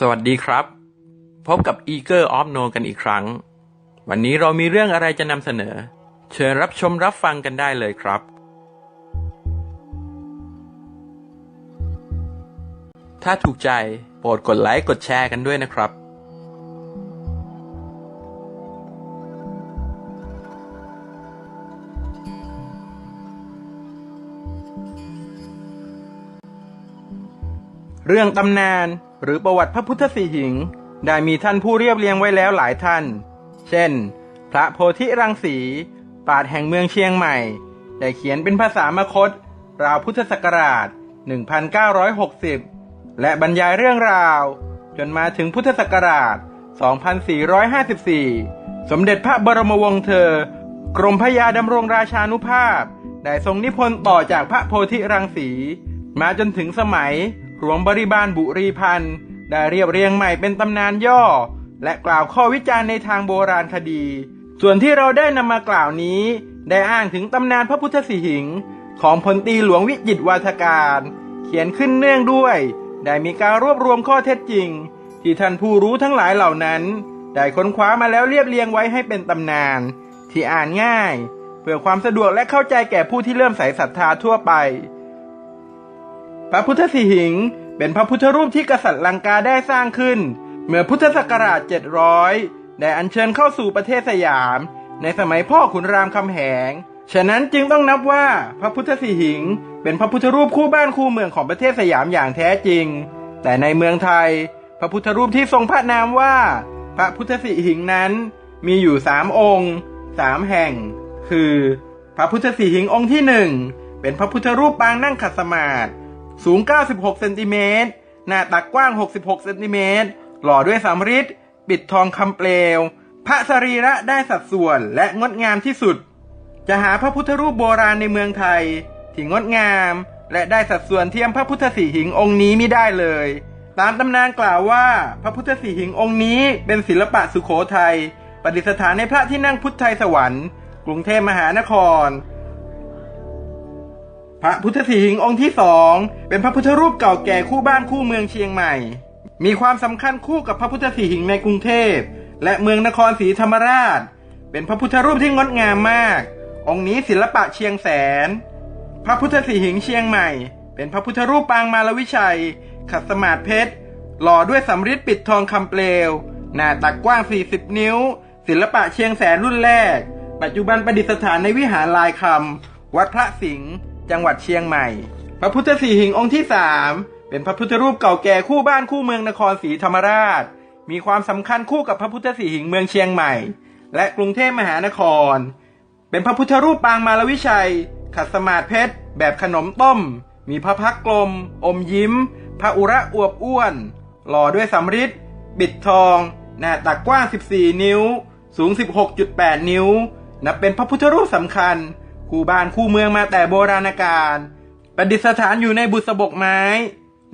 สวัสดีครับ พบกับ Eager of No กันอีกครั้ง วันนี้เรามีเรื่องอะไรจะนำเสนอ เชิญรับชมรับฟังกันได้เลยครับ ถ้าถูกใจโปรดกดไลค์กดแชร์กันด้วยนะครับ เรื่องตำนาน หรือประวัติพระพุทธสีหิง ได้มีท่านผู้เรียบเรียงไว้แล้วหลายท่าน เช่น พระโพธิรังสีปราดแห่งเมืองเชียงใหม่ ได้เขียนเป็นภาษามคต ราวพุทธศักราช 1960 และบรรยายเรื่องราว จนมาถึงพุทธศักราช 2454 สมเด็จพระบรมวงศ์เธอ กรมพระยาดำรงราชานุภาพ ได้ทรงนิพนธ์ต่อจากพระโพธิรังสี มาจนถึงสมัย หลวงบริบาลบุรีพันธ์ได้เรียบเรียงใหม่เป็นตำนานย่อ และกล่าวข้อวิจารณ์ในทางโบราณคดี ส่วนที่เราได้นำมากล่าวนี้ ได้อ้างถึงตำนานพระพุทธสิหิง ของพลตีหลวงวิจิตวาทการ เขียนขึ้นเนื่องด้วย ได้มีการรวบรวมข้อเท็จจริง ที่ท่านผู้รู้ทั้งหลายเหล่านั้น ได้ค้นคว้ามาแล้วเรียบเรียงไว้ให้เป็นตำนาน ที่อ่านง่าย เพื่อความสะดวกและเข้าใจแก่ผู้ที่เริ่มใส่ศรัทธาทั่วไป พระพุทธสิหิง เป็นพระพุทธรูปที่กษัตริย์ลังกาได้สร้างขึ้น เมื่อพุทธศักราช 700 ได้อัญเชิญเข้าสู่ประเทศสยาม ในสมัยพ่อขุนรามคำแหง ฉะนั้นจึงต้องนับว่าพระพุทธสิหิง เป็นพระพุทธรูปคู่บ้านคู่เมืองของประเทศสยามอย่างแท้จริง แต่ในเมืองไทย พระพุทธรูปที่ทรงพระนามว่า พระพุทธสิหิงนั้น มีอยู่สามองค์สามแห่ง คือ พระพุทธสิหิงองค์ที่หนึ่งเป็นพระพุทธรูปปางนั่งขัดสมาธิ สูง 96 เซนติเมตร หน้าตักกว้าง 66 เซนติเมตร หล่อด้วยสำริดปิดทองคำเปลว พระสรีระได้สัดส่วนและงดงามที่สุด จะหาพระพุทธรูปโบราณในเมืองไทย ที่งดงาม และได้สัดส่วนเทียมพระพุทธสีหิงองค์นี้ไม่ได้เลย ตามตำนานกล่าวว่า พระพุทธสีหิงองค์นี้เป็นศิลปะสุโขทัยประดิษฐานในพระที่นั่งพุทธไทยสวรรค์ กรุงเทพมหานคร พระพุทธสิหิงค์องค์ที่สองเป็นพระพุทธรูปเก่าแก่คู่บ้านคู่เมืองเชียงใหม่ มีความสำคัญคู่กับพระพุทธสิหิงค์ในกรุงเทพ และเมืองนครศรีธรรมราช เป็นพระพุทธรูปที่งดงามมาก องค์นี้ศิลปะเชียงแสน พระพุทธสิหิงค์เชียงใหม่ เป็นพระพุทธรูปปางมารวิชัย ขัดสมาธิเพชรหล่อด้วยสำริดปิดทองคำเปลว หน้าตักกว้าง 40 นิ้ว ศิลปะเชียงแสนรุ่นแรก ปัจจุบันประดิษฐานในวิหารลายคำวัดพระสิงห์ จังหวัดเชียงใหม่ พระพุทธสีหิงองค์ที่สามเป็นพระพุทธรูปเก่าแก่คู่บ้านคู่เมืองนครศรีธรรมราช มีความสำคัญคู่กับพระพุทธสีหิงเมืองเชียงใหม่ และกรุงเทพมหานคร เป็นพระพุทธรูปปางมารวิชัย ขัดสมาธิเพชร แบบขนมต้ม มีพระพักตร์กลม อมยิ้ม พระอุระอวบอ้วน หล่อด้วยสำริดบิดทอง หน้าตักกว้าง 14 นิ้ว สูง 16.8 นิ้ว นับเป็นพระพุทธรูปสำคัญ คู่บ้านคู่เมืองมาแต่โบราณกาลประดิษฐานอยู่ในบุษบกไม้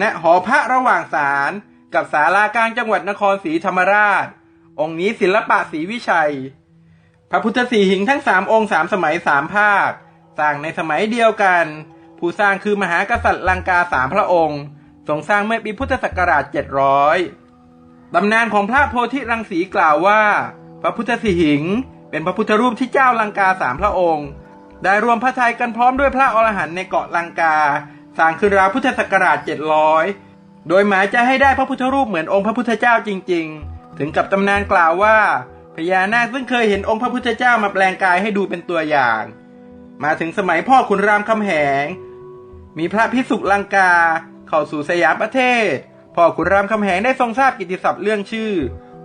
ณหอพระระหว่างศาลกับศาลากลางจังหวัดนครศรีธรรมราช องค์นี้ศิลปะศรีวิชัย พระพุทธสีหิงทั้งสามองค์สามสมัยสามภาค สร้างในสมัยเดียวกัน ผู้สร้างคือมหากษัตริย์ลังกาสามพระองค์ทรงสร้างเมื่อปีพุทธศักราช 700 ตำนานของพระโพธิรังสีกล่าวว่า พระพุทธสิหิง เป็นพระพุทธรูปที่เจ้าลังกาสามพระองค์ ได้รวมพระทัยกันพร้อมด้วยพระอรหันต์ในเกาะลังกา สร้างขึ้นราวพุทธศักราช 700 โดยหมายจะให้ได้พระพุทธรูปเหมือนองค์พระพุทธเจ้าจริง ๆ ถึงกับตำนานกล่าวว่าพญานาคซึ่งเคยเห็นองค์พระพุทธเจ้ามาแปลงกายให้ดูเป็นตัวอย่าง มาถึงสมัยพ่อขุนรามคำแหง มีพระพิสุลังกาเข้าสู่สยามประเทศ พ่อขุนรามคำแหงได้ทรงทราบกิติศัพท์เรื่องชื่อ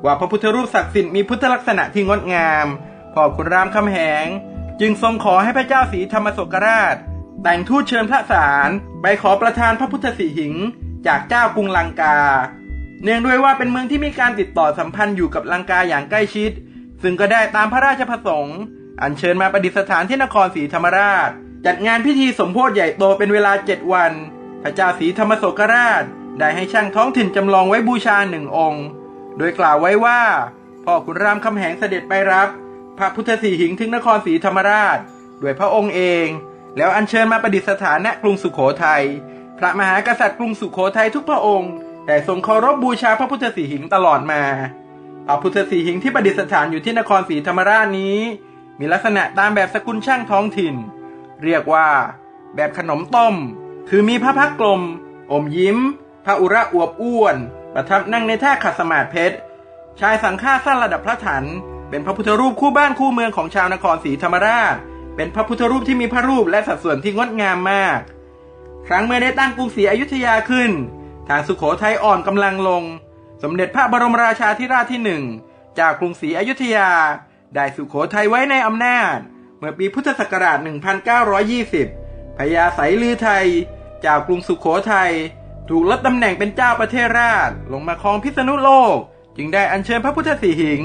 ว่าพระพุทธรูปศักดิ์สิทธิ์มีพุทธลักษณะที่งดงาม พ่อขุนรามคำแหง จึงทรงขอให้พระเจ้าศรีธรรมโศกราช แต่งทูตเชิญพระสารไปขอประทานพระพุทธสีหิง จากเจ้ากรุงลังกา เนื่องด้วยว่าเป็นเมืองที่มีการติดต่อสัมพันธ์อยู่กับลังกาอย่างใกล้ชิด ซึ่งก็ได้ตามพระราชประสงค์อัญเชิญมาประดิษฐานที่นครศรีธรรมราช จัดงานพิธีสมโพธิใหญ่โตเป็นเวลาเจ็ดวัน พระเจ้าศรีธรรมโศกราช ได้ให้ช่างท้องถิ่นจำลองไว้บูชาหนึ่งองค์ โดยกล่าวไว้ว่าพ่อขุนรามคำแหงเสด็จไปรับ พระพุทธสีหิงถึงนครศรีธรรมราช ด้วยพระองค์เอง แล้วอัญเชิญมาประดิษฐานณกรุงสุขโขทัยพระมหากษัตริย์กรุงสุขโขทัยทุกพระองค์แต่ทรงเคารพบูชาพระพุทธสีหิงตลอดมา พระพุทธสีหิงที่ประดิษฐานอยู่ที่นครศรีธรรมราชนี้ มีลักษณะตามแบบสกุลช่างท้องถิ่น เรียกว่า แบบขนมต้ม คือมีพระพักตร์กลม อมยิ้ม พระอุระอวบอ้วน ประทับนั่งในท่าขัดสมาธิเพชร ชายสังฆาสั้นระดับพระถัน เป็นพระพุทธรูปคู่บ้านคู่เมืองของชาวนครศรีธรรมราช เป็นพระพุทธรูปที่มีพระรูปและสัดส่วนที่งดงามมาก ครั้งเมื่อได้ตั้งกรุงศรีอยุธยาขึ้น ทางสุขโขทัยอ่อนกำลังลง สมเด็จพระบรมราชาธิราชที่หนึ่งจากกรุงศรีอยุธยา ได้สุขโขทัยไว้ในอำนาจ เมื่อปีพุทธศักราช 1920 พญาไสลือไทย จากกรุงสุขโขทัยถูกลดตำแหน่งเป็นเจ้าประเทศราชลงมาครองพิษณุโลก จึงได้อัญเชิญพระพุทธสีหิง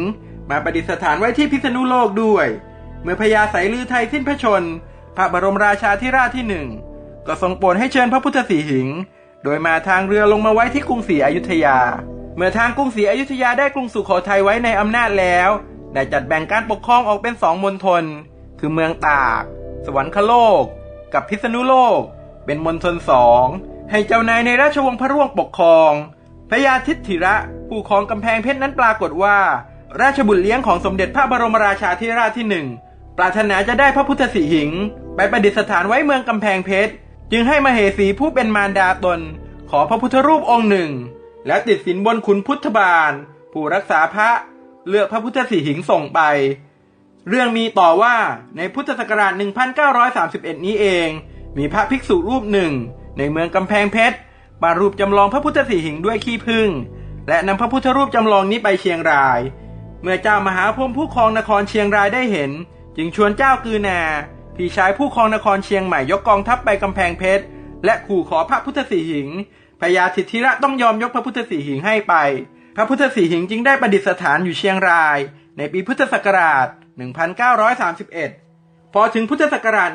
มาประดิษฐานไว้ที่พิษณุโลกด้วย เมื่อพญาไสลือไทยสิ้นพระชน พระบรมราชาธิราชที่หนึ่งก็ทรงโปรดให้เชิญพระพุทธสีหิง โดยมาทางเรือลงมาไว้ที่กรุงศรีอยุธยา เมื่อทางกรุงศรีอยุธยาได้กรุงสุโขทัยไว้ในอำนาจแล้ว ได้จัดแบ่งการปกครองออกเป็นสองมณฑลคือเมืองตาก สวรรคโลก กับพิษณุโลก เป็นมณฑลสองให้เจ้านายในราชวงศ์พระร่วงปกครองพระยาทิตถิระผู้ครองกำแพงเพชรนั้นปรากฏว่า ราชบุตรเลี้ยงของสมเด็จพระบรมราชาธิราชที่หนึ่งปรารถนาจะได้พระพุทธสีหิง ไปประดิษฐานไว้เมืองกำแพงเพชร จึงให้มเหสีผู้เป็นมารดาตน ขอพระพุทธรูปองค์หนึ่ง แล้วติดสินบนขุนพุทธบาล ผู้รักษาพระเลือกพระพุทธสีหิงส่งไป เรื่องมีต่อว่าในพุทธศักราช 1931 นี้เอง มีพระภิกษุรูปหนึ่ง ในเมืองกำแพงเพชรบารูปจำลองพระพุทธสีหิงด้วยขี้ผึ้งและนำพระพุทธรูปจำลองนี้ไปเชียงราย เมื่อเจ้ามหาพรมผู้ครองนครเชียงรายได้เห็น จึงชวนเจ้ากือนาพี่ชายผู้ครองนครเชียงใหม่ยกกองทัพไปกำแพงเพชร และขู่ขอพระพุทธสีหิงพญาทิทธิระต้องยอมยกพระพุทธสีหิงให้ไป พระพุทธสีหิงจึงได้ประดิษฐานอยู่เชียงราย ในปีพุทธศักราช 1931 พอถึงพุทธศักราช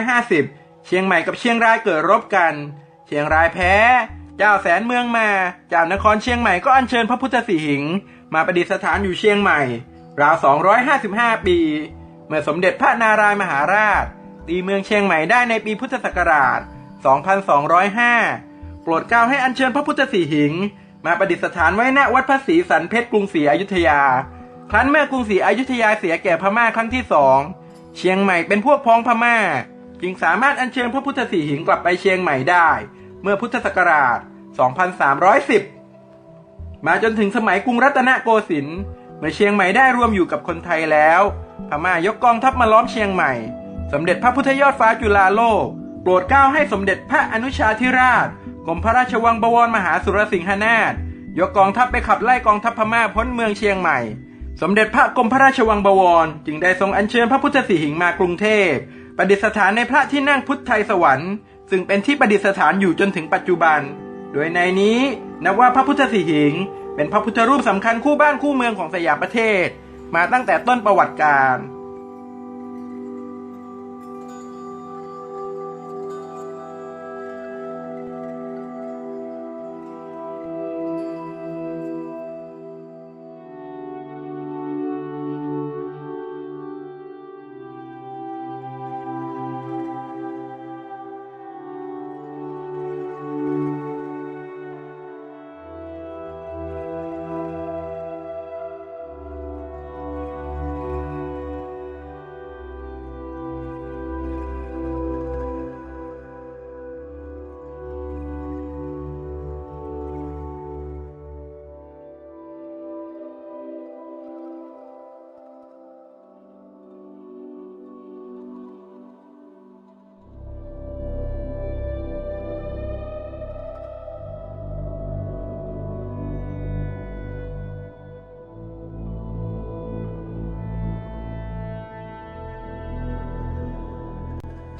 1950 เชียงใหม่กับเชียงรายเกิดรบกัน เชียงรายแพ้ เจ้าแสนเมืองมา เจ้านครเชียงใหม่ก็อัญเชิญพระพุทธสีหิง มาประดิษฐานอยู่เชียงใหม่ ราว 255 ปี เมื่อสมเด็จพระนารายมหาราช ตีเมืองเชียงใหม่ได้ในปีพุทธศักราช 2205 โปรดเกล้าให้อัญเชิญพระพุทธสีหิง มาประดิษฐานไว้ณวัดพระศรีสันเพชรกรุงศรีอยุธยา ครั้นเมื่อกรุงศรีอยุธยาเสียแก่พม่าครั้งที่สองเชียงใหม่เป็นพวกพ้องพม่า จึงสามารถอัญเชิญพระพุทธสีหิงกลับไปเชียงใหม่ได้ เมื่อพุทธศักราช 2310 มาจนถึงสมัยกรุงรัตนโกสินทร์เมื่อเชียงใหม่ได้รวมอยู่กับคนไทยแล้ว พม่ายกกองทัพมาล้อมเชียงใหม่ สมเด็จพระพุทธยอดฟ้าจุฬาโลก โปรดเกล้าให้สมเด็จพระอนุชาธิราชกรมพระราชวังบวรมหาสุรสิงหนาถยกกองทัพไปขับไล่กองทัพพม่าพ้นเมืองเชียงใหม่ สมเด็จพระกรมพระราชวังบวร จึงได้ทรงอัญเชิญพระพุทธสีหิงมากรุงเทพประดิษฐานในพระที่นั่งพุทธไทยสวรรค์ ซึ่งเป็นที่ประดิษฐานอยู่จนถึงปัจจุบัน โดยในนี้นับว่าพระพุทธสีหิง เป็นพระพุทธรูปสำคัญคู่บ้านคู่เมืองของสยามประเทศ มาตั้งแต่ต้นประวัติการ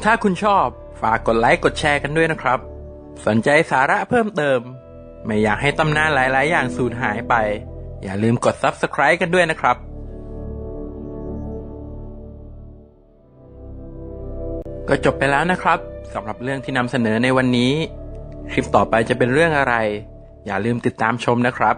ถ้าคุณชอบฝากกดไลค์กดแชร์กันด้วยนะครับ สนใจสาระเพิ่มเติม ไม่อยากให้ตำนานหลาย ๆ อย่างสูญหายไป อย่าลืมกด Subscribe กันด้วยนะครับ ก็จบไปแล้วนะครับสำหรับเรื่องที่นำเสนอในวันนี้ คลิปต่อไปจะเป็นเรื่องอะไร อย่าลืมติดตามชมนะครับ